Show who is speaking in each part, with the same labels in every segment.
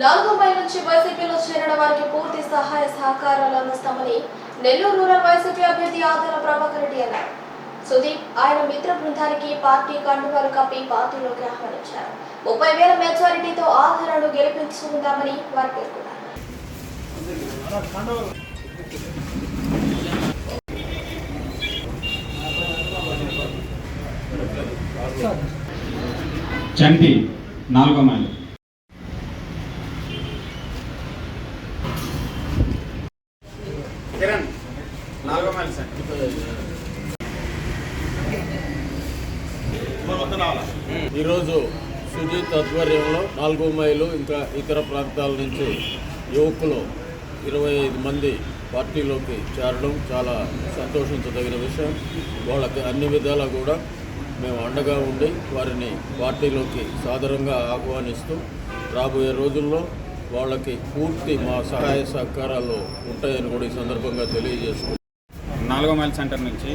Speaker 1: నాలుగో మై నుంచి వైసీపీలో చేరిన వారికి పూర్తి సహాయ సహకారాలు అందిస్తామని నెల్లూరు రూరల్ వైసీపీ అభ్యర్థి ఆదాల ప్రభాకర్ రెడ్డి అన్నారు. సుదీప్ ఆయన మిత్ర బృందానికి పార్టీ కండువాలు కప్పి పార్టీలోకి ఆహ్వానించారు ముప్పై వేల మెజారిటీతో ఆధారాలు గెలిపించుకుందామని వారు పేర్కొన్నారు.
Speaker 2: చంటి నాలుగో మైలు
Speaker 3: కిరణ్ నాలుగో మైల్ సార్
Speaker 4: ఈరోజు సుజిత్ ఆధ్వర్యంలో నాలుగో మైలు ఇంకా ఇతర ప్రాంతాల నుంచి యువకులు ఇరవై ఐదు మంది పార్టీలోకి చేరడం చాలా సంతోషించదగిన విషయం. వాళ్ళకి అన్ని విధాలా కూడా మేము అండగా ఉండి వారిని పార్టీలోకి సాదరంగా ఆహ్వానిస్తూ రాబోయే రోజుల్లో వాళ్ళకి పూర్తి మా సహాయ సహకారాలు ఉంటాయని కూడా ఈ సందర్భంగా తెలియజేసుకుంటున్నాం.
Speaker 3: నాలుగో మైల్ సెంటర్ నుంచి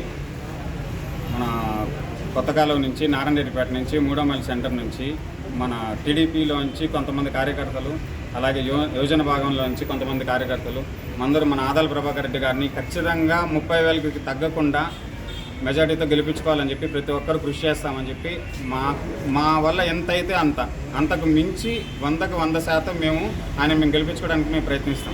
Speaker 3: మన కొత్తకాలం నుంచి నారాయణరెడ్డిపేట నుంచి మూడో మైల్ సెంటర్ నుంచి మన టీడీపీలోంచి కొంతమంది కార్యకర్తలు అలాగే యో యోజన భాగంలోంచి కొంతమంది కార్యకర్తలు అందరూ మన ఆదాల ప్రభాకర్ రెడ్డి గారిని ఖచ్చితంగా ముప్పై వేలకు తగ్గకుండా మెజార్టీతో గెలిపించుకోవాలని చెప్పి ప్రతి ఒక్కరు కృషి చేస్తామని చెప్పి మా మా వల్ల ఎంత అయితే అంత అంతకు మించి వందకు వంద శాతం మేము ఆయన మేము గెలిపించుకోవడానికి మేము ప్రయత్నిస్తాం.